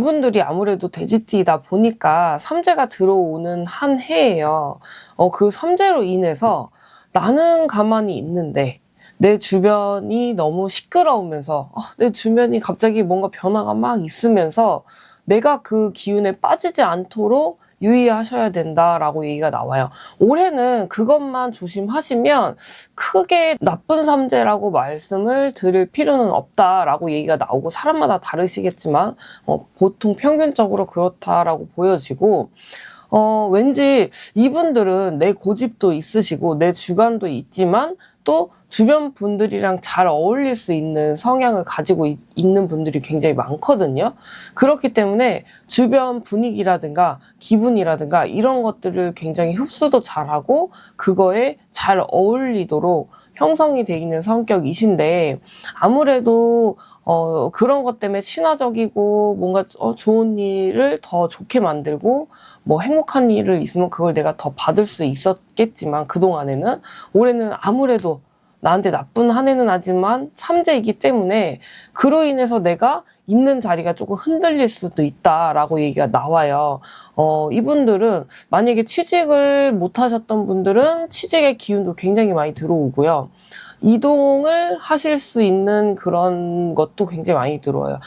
이분들이 아무래도 돼지띠다 보니까 삼재가 들어오는 한 해예요. 어, 그 삼재로 인해서 나는 가만히 있는데 내 주변이 너무 시끄러우면서 아, 내 주변이 갑자기 뭔가 변화가 막 있으면서 내가 그 기운에 빠지지 않도록 유의하셔야 된다라고 얘기가 나와요. 올해는 그것만 조심하시면 크게 나쁜 삼재라고 말씀을 드릴 필요는 없다라고 얘기가 나오고 사람마다 다르시겠지만 어, 보통 평균적으로 그렇다라고 보여지고 어, 왠지 이분들은 내 고집도 있으시고 내 주관도 있지만 또 주변 분들이랑 잘 어울릴 수 있는 성향을 가지고 있, 는 분들이 굉장히 많거든요. 그렇기 때문에 주변 분위기라든가 기분이라든가 이런 것들을 굉장히 흡수도 잘하고 그거에 잘 어울리도록 형성이 돼 있는 성격이신데 아무래도 어, 그런 것 때문에 친화적이고 뭔가 어, 좋은 일을 더 좋게 만들고 뭐 행복한 일을 있으면 그걸 내가 더 받을 수 있었겠지만 그동안에는 올해는 아무래도 나한테 나쁜 한 해는 하지만 삼재이기 때문에 그로 인해서 내가 있는 자리가 조금 흔들릴 수도 있다라고 얘기가 나와요. 어, 이분들은 만약에 취직을 못 하셨던 분들은 취직의 기운도 굉장히 많이 들어오고요. 이동을 하실 수 있는 그런 것도 굉장히 많이 들어와요.